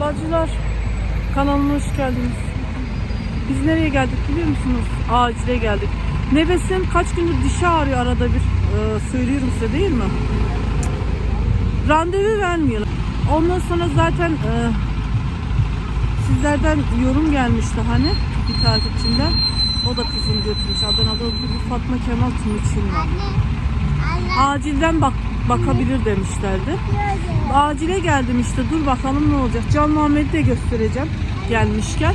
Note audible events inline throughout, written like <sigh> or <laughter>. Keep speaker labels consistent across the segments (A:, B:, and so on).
A: Bacılar kanalıma hoş geldiniz. Biz nereye geldik biliyor musunuz? Acile geldik. Nefesim kaç gündür dişi ağrıyor arada bir. Ee, söylüyorum size değil mi? Randevu vermiyorlar. Ondan sonra zaten e, sizlerden yorum gelmişti hani bir takipçimden. O da kızını götürmüş. Adana'da bir Fatma Kemal Tumuçin'le. Acilden bak bakabilir demişlerdi. Acile geldim işte dur bakalım ne olacak. Can Muhammed'i de göstereceğim gelmişken.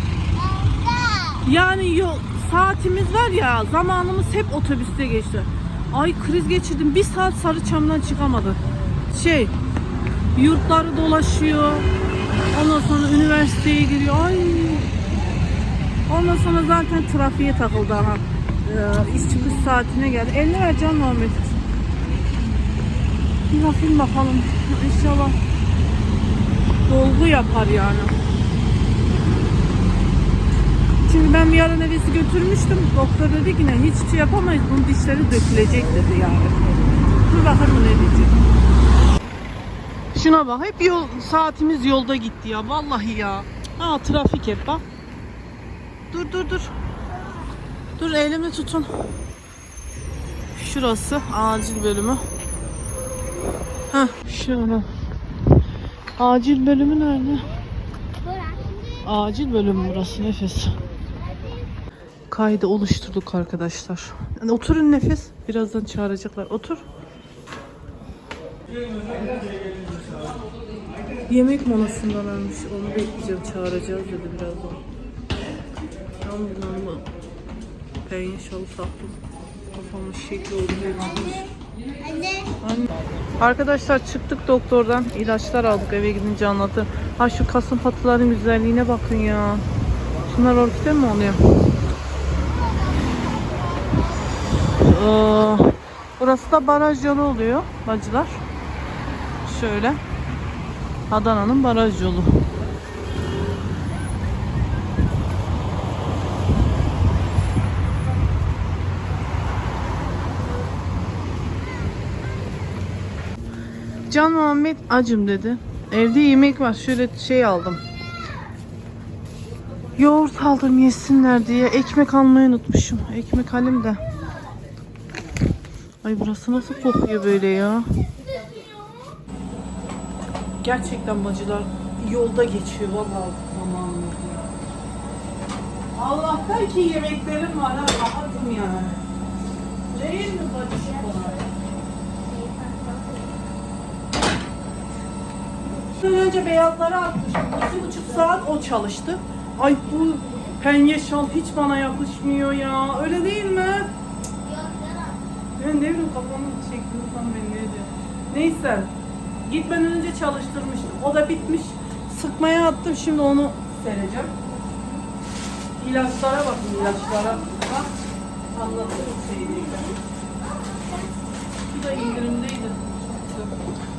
A: Yani yol saatimiz var ya zamanımız hep otobüste geçti. Ay kriz geçirdim. Bir saat Sarıçam'dan çıkamadı. Şey yurtları dolaşıyor. Ondan sonra üniversiteye giriyor. Ay. Ondan sonra zaten trafiğe takıldı ha. Ee, iş çıkış saatine geldi. 50 ver Can Muhammed. Bir bakayım bakalım. İnşallah dolgu yapar yani. Çünkü ben bir ara nefesi götürmüştüm. Doktor dedi ki ne hiç şey yapamayız. Bunun dişleri dökülecek dedi yani. Dur bakalım ne diyecek. Şuna bak hep yol saatimiz yolda gitti ya vallahi ya. Ha trafik hep bak. Dur dur dur. Dur elimi tutun. Şurası acil bölümü. Heh şöyle. Acil bölümü nerede? Acil bölüm burası nefes. Kaydı oluşturduk arkadaşlar. Yani oturun nefes. Birazdan çağıracaklar. Otur. Yemek molasından ölmüş. Onu bekleyeceğim. Çağıracağız dedi birazdan. Mı? Penye şalı taktım. Kafamın şekli oldu. Anne. Arkadaşlar çıktık doktordan. ilaçlar aldık eve gidince anlattı. Ha şu kasım patıların güzelliğine bakın ya. Şunlar orkide mi oluyor? Burası da baraj yolu oluyor bacılar. Şöyle. Adana'nın baraj yolu. Can Muhammed acım dedi. Evde yemek var. Şöyle şey aldım. Yoğurt aldım yesinler diye. Ekmek almayı unutmuşum. Ekmek alayım da. Ay burası nasıl kokuyor böyle ya. Gerçekten bacılar yolda geçiyor vallahi zamanımız ya. Allah'tan ki yemeklerim var ha rahatım yani. Değil mi bacısı Bundan önce beyazları atmışım. İki buçuk saat o çalıştı. Ay bu penye şal hiç bana yakışmıyor ya. Öyle değil mi? Ben ne bileyim kafamın şeklini tam belli ediyor. Neyse. Gitmeden önce çalıştırmıştım. O da bitmiş. Sıkmaya attım. Şimdi onu sereceğim. İlaçlara bakın ilaçlara. Bak. Anlatırım şeyini. Bu da indirimdeydi. Çok güzel.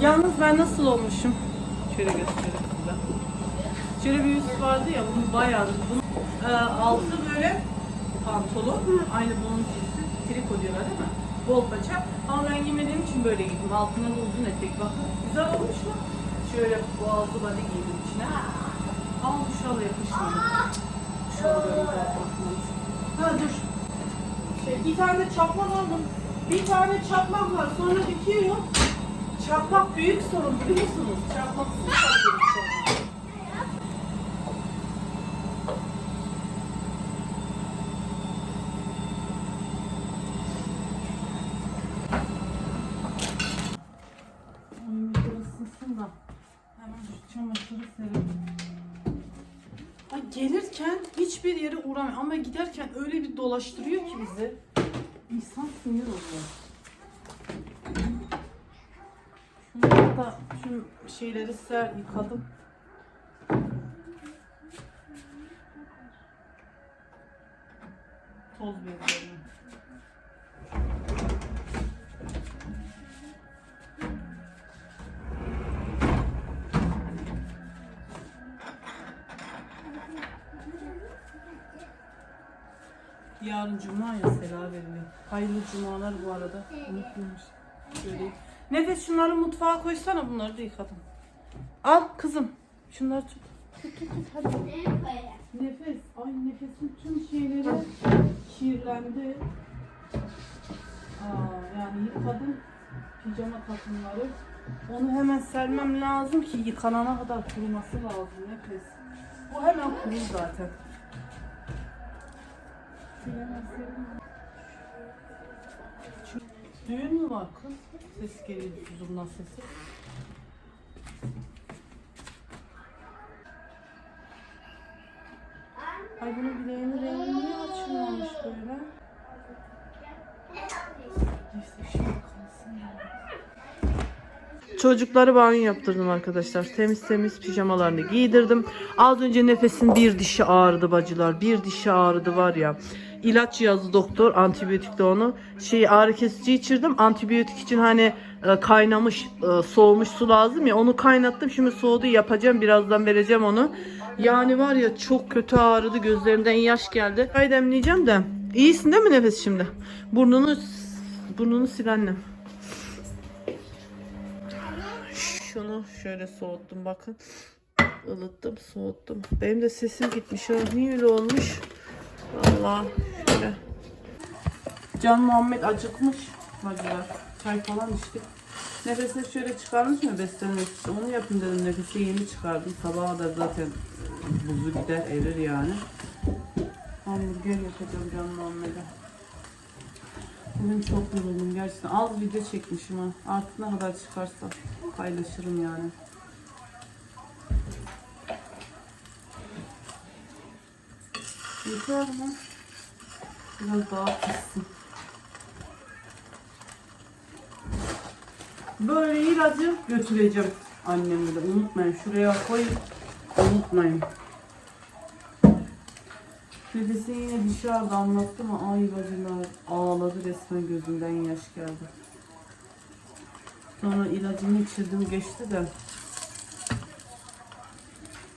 A: Yalnız ben nasıl olmuşum? Şöyle göstereyim size. Şöyle bir üst vardı ya, bunun bayağı, bunun e, altı böyle pantolon, aynı bunun cinsi, triko diyorlar değil mi? Bol paça. Ama ben giymediğim için böyle giydim. Altına da uzun etek bakın. Güzel olmuş mu? Şöyle boğazlı body giydim içine. Ama bu şala yakışmadı. Bu şalı böyle daha. Ha dur. Şey, bir tane çakmak aldım. Bir tane çakmak var. Sonra bitiyor. Çakmak büyük sorun biliyor musunuz? Çakmaksız kalıyoruz sonra. Ay, biraz ısınsın da. Hemen şu çamaşırı serelim. Ay gelirken uğramıyor ama giderken öyle bir dolaştırıyor ki bizi. İnsan sinir oluyor. Şunu da şu şeyleri ser yıkadım. toz bezlerini. Yarın cuma ya selam veriliyor. Hayırlı cumalar bu arada. Unutmuyormuş. Şöyle. Nefes şunları mutfağa koysana bunları da yıkadım. Al kızım. Şunları tut. Tut tut tut hadi. Nefes. Ay nefesin tüm şeyleri kirlendi. Aa, yani yıkadım pijama takımları. Onu hemen sermem lazım ki yıkanana kadar kuruması lazım nefes. Bu hemen kurur zaten. Düğün mü var kız? Ses geliyor, zurna sesi. Ay bunun bileğinin rengi niye açılmamış böyle? Çocukları banyo yaptırdım arkadaşlar. Temiz temiz pijamalarını giydirdim. Az önce nefesin bir dişi ağrıdı bacılar. Bir dişi ağrıdı var ya. İlaç yazdı doktor. Antibiyotik de onu. Şey ağrı kesici içirdim. Antibiyotik için hani e, kaynamış, e, soğumuş su lazım ya. Onu kaynattım. Şimdi soğudu yapacağım. Birazdan vereceğim onu. Yani var ya çok kötü ağrıdı. Gözlerinden yaş geldi. Ay demleyeceğim de. İyisin değil mi nefes şimdi? Burnunu burnunu sil annem. Şunu şöyle soğuttum bakın. Ilıttım soğuttum. Benim de sesim gitmiş ha. Niye öyle olmuş? Şöyle. Can Muhammed acıkmış. Bacılar. Çay falan içtik. Nefesini şöyle çıkarmış mı beslenmek için? Onu yapayım dedim. Nefesi yeni çıkardım. Sabaha da zaten buzu gider erir yani. Hamburger yapacağım Can Muhammed'e. Bugün çok yoruldum gerçekten. Az video çekmişim ha. Artık ne kadar çıkarsa paylaşırım yani. Yeter mi? Biraz daha pişsin. Böyle ilacı götüreceğim anneme de. Unutmayın. Şuraya koyun. Unutmayın. Nefesi yine dışarıda anlattı mı? Ay bacılar ağladı resmen gözünden yaş geldi. Sonra ilacımı içirdim geçti de.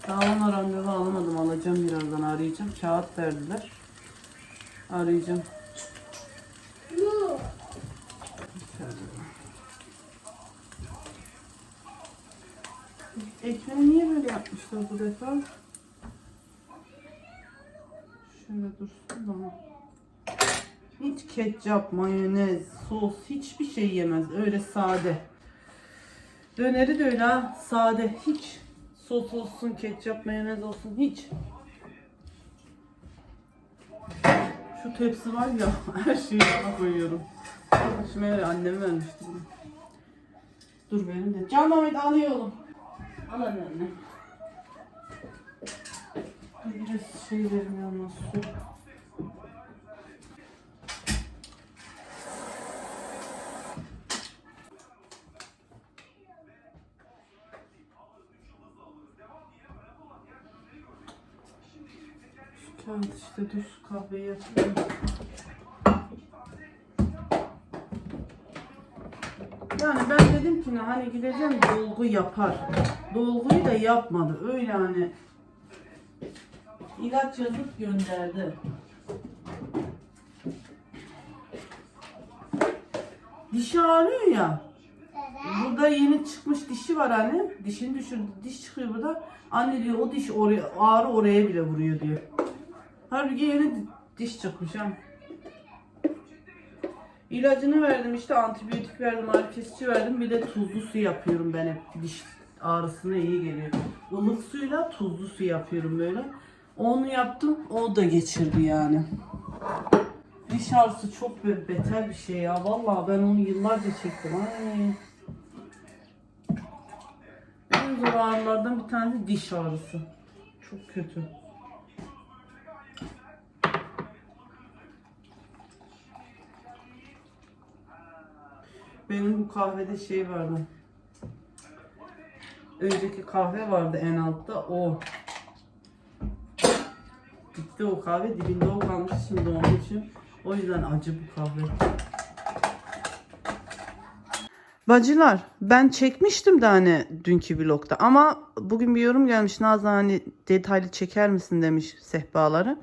A: Daha ona randevu alamadım. Alacağım birazdan arayacağım. Kağıt verdiler. Arayacağım. Ekmeği niye böyle yapmışlar bu defa? Şöyle dursun da. Hiç ketçap, mayonez, sos hiçbir şey yemez. Öyle sade. Döneri de öyle ha. Sade. Hiç sos olsun, ketçap, mayonez olsun. Hiç. Şu tepsi var ya <laughs> her şeyi ona koyuyorum. Şimdi annem vermişti bunu. Dur benim de. Can Mehmet alıyorum. Al anne. Biraz şey verim yalnız su. Kağıt işte dur kahveyi yapayım. Yani ben dedim ki ne hani gideceğim dolgu yapar. Dolguyu da yapmadı. Öyle hani ilaç yazıp gönderdi. Dişi ağrıyor ya. Burada yeni çıkmış dişi var anne. Dişini düşürdü. Diş çıkıyor burada. Anne diyor o diş oraya ağrı oraya bile vuruyor diyor. Halbuki yeni diş çıkmış ha. İlacını verdim işte antibiyotik verdim, ağrı verdim. Bir de tuzlu su yapıyorum ben hep diş ağrısına iyi geliyor. Ilık suyla tuzlu su yapıyorum böyle. Onu yaptım, o da geçirdi yani. Diş ağrısı çok be- beter bir şey ya. Vallahi ben onu yıllarca çektim. Ay. En zor ağrılardan bir tanesi diş ağrısı. Çok kötü. Benim bu kahvede şey vardı. Önceki kahve vardı en altta o. Bitti o kahve dibinde o kalmış şimdi onun için. O yüzden acı bu kahve. Bacılar ben çekmiştim de hani dünkü vlogda ama bugün bir yorum gelmiş Nazlı hani detaylı çeker misin demiş sehpaları.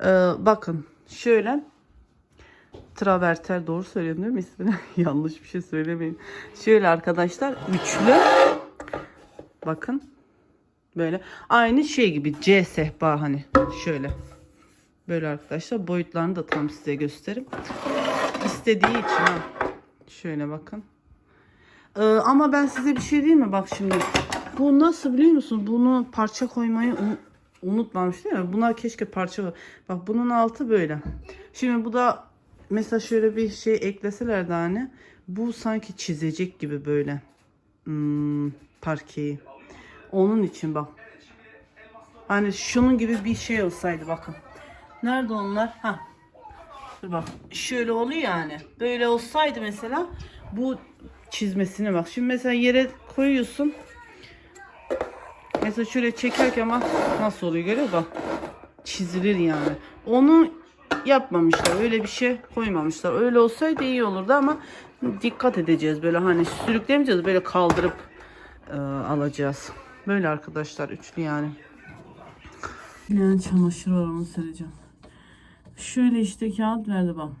A: Ee, bakın şöyle traverter doğru söylüyorum değil mi ismini? <laughs> Yanlış bir şey söylemeyin. Şöyle arkadaşlar üçlü bakın böyle aynı şey gibi C sehpa hani şöyle böyle arkadaşlar boyutlarını da tam size göstereyim. İstediği için ha. Şöyle bakın. Ee, ama ben size bir şey diyeyim mi? Bak şimdi. Bu nasıl biliyor musun? Bunu parça koymayı un- unutmamış değil mi? Buna keşke parça Bak bunun altı böyle. Şimdi bu da mesela şöyle bir şey ekleseler de hani bu sanki çizecek gibi böyle hmm, parkeyi. Onun için bak. Hani şunun gibi bir şey olsaydı bakın. Nerede onlar? Ha. Dur bak. Şöyle oluyor yani. Böyle olsaydı mesela bu çizmesine bak. Şimdi mesela yere koyuyorsun. Mesela şöyle çekerken bak nasıl oluyor görüyor musun? Bak. Çizilir yani. Onu yapmamışlar. Öyle bir şey koymamışlar. Öyle olsaydı iyi olurdu ama dikkat edeceğiz. Böyle hani sürüklemeyeceğiz. Böyle kaldırıp e, alacağız. Böyle arkadaşlar üçlü yani. Yani çamaşır var sereceğim. Şöyle işte kağıt verdi bak.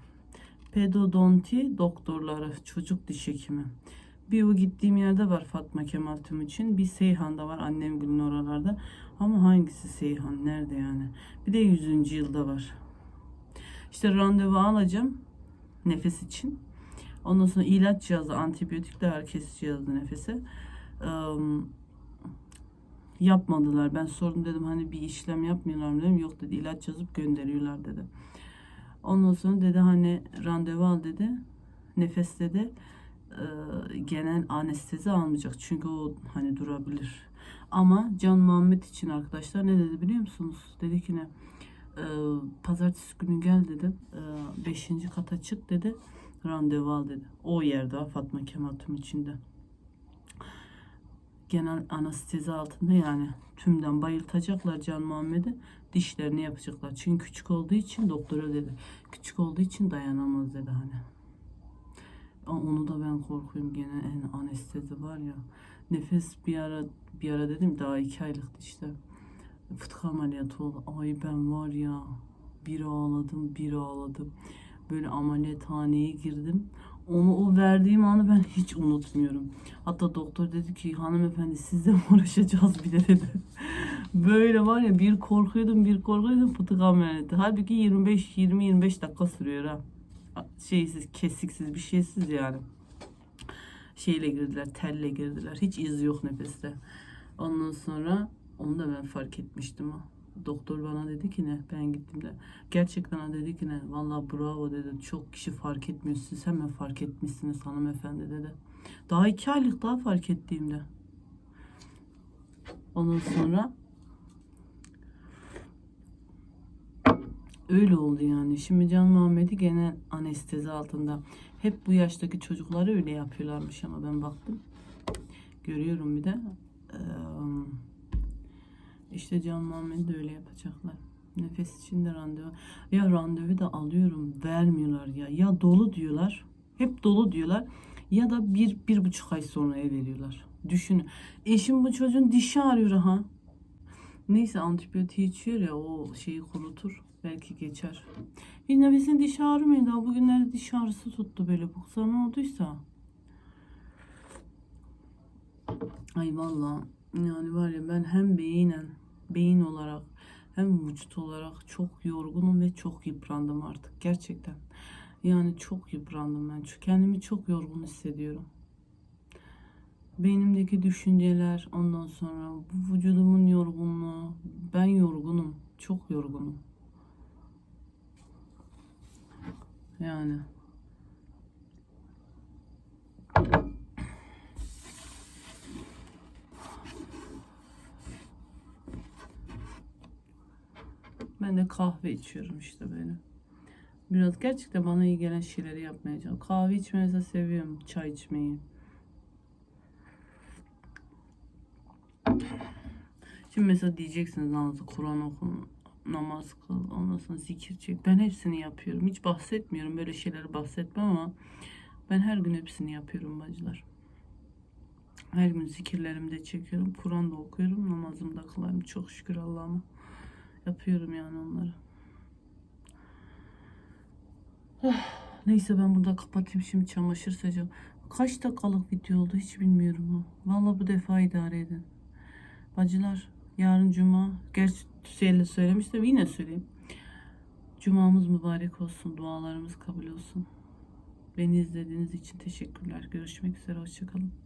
A: Pedodonti doktorları, çocuk diş hekimi. Bir o gittiğim yerde var Fatma Kemal Tüm için. Bir Seyhan'da var annem günün oralarda. Ama hangisi Seyhan? Nerede yani? Bir de 100. yılda var. İşte randevu alacağım. Nefes için. Ondan sonra ilaç cihazı, antibiyotik de herkes cihazı nefese. Eee, yapmadılar. Ben sordum dedim hani bir işlem yapmıyorlar mı dedim. Yok dedi ilaç yazıp gönderiyorlar dedi. Ondan sonra dedi hani randevu al dedi. Nefes dedi e, genel anestezi almayacak. Çünkü o hani durabilir. Ama Can Muhammed için arkadaşlar ne dedi biliyor musunuz? Dedi ki ne? E, pazartesi günü gel dedi. 5. kata çık dedi. Randevu al dedi. O yerde Fatma Kemal içinde genel anestezi altında yani tümden bayıltacaklar Can Muhammed'i dişlerini yapacaklar. Çünkü küçük olduğu için doktora dedi. Küçük olduğu için dayanamaz dedi hani. Onu da ben korkuyorum gene en anestezi var ya. Nefes bir ara bir ara dedim daha iki aylıktı işte. Fıtık ameliyatı oldu. Ay ben var ya bir ağladım bir ağladım. Böyle ameliyathaneye girdim. Onu o verdiğim anı ben hiç unutmuyorum. Hatta doktor dedi ki hanımefendi sizle <laughs> uğraşacağız bir de dedi. Böyle var ya bir korkuyordum bir korkuyordum fıtık ameliyatı. Halbuki 25 20-25 dakika sürüyor ha. Şeysiz kesiksiz bir şeysiz yani. Şeyle girdiler telle girdiler. Hiç iz yok nefeste. Ondan sonra onu da ben fark etmiştim. Doktor bana dedi ki ne ben gittim de gerçekten dedi ki ne vallahi bravo dedi çok kişi fark etmiyor siz hemen fark etmişsiniz hanımefendi dedi. Daha iki aylık daha fark ettiğimde. Ondan sonra öyle oldu yani. Şimdi Can Muhammed'i gene anestezi altında. Hep bu yaştaki çocukları öyle yapıyorlarmış ama ben baktım. Görüyorum bir de. Eee işte Can Muhammed'i de öyle yapacaklar. Nefes için de randevu. Ya randevu da alıyorum. Vermiyorlar ya. Ya dolu diyorlar. Hep dolu diyorlar. Ya da bir, bir buçuk ay sonraya veriyorlar. Düşünün. Eşim bu çocuğun dişi ağrıyor ha. Neyse antibiyotik içiyor ya o şeyi kurutur. Belki geçer. Bir nefesin diş ağrımıyor daha bugünlerde diş ağrısı tuttu böyle. Bu ne olduysa. Ay vallahi yani var ya ben hem beyinen, beyin olarak hem vücut olarak çok yorgunum ve çok yıprandım artık gerçekten. Yani çok yıprandım ben. Çünkü kendimi çok yorgun hissediyorum. Beynimdeki düşünceler, ondan sonra bu vücudumun yorgunluğu. Ben yorgunum. Çok yorgunum. Yani. Ben de kahve içiyorum işte böyle. Biraz gerçekten bana iyi gelen şeyleri yapmaya çalışıyorum. Kahve içmeyi mesela seviyorum. Çay içmeyi. Şimdi mesela diyeceksiniz Nazlı Kur'an okun. namaz kıl, ondan sonra zikir çek. Ben hepsini yapıyorum. Hiç bahsetmiyorum. Böyle şeyleri bahsetmem ama ben her gün hepsini yapıyorum bacılar. Her gün zikirlerimi de çekiyorum. Kur'an da okuyorum. Namazımı da kılarım. Çok şükür Allah'ıma. Yapıyorum yani onları. Ah, Neyse ben burada kapatayım şimdi çamaşır sereceğim. Kaç dakikalık video oldu hiç bilmiyorum ha. Vallahi bu defa idare edin. Bacılar yarın cuma. Gerçi Hüseyin'le söylemiştim yine söyleyeyim. Cumamız mübarek olsun. Dualarımız kabul olsun. Beni izlediğiniz için teşekkürler. Görüşmek üzere. Hoşçakalın.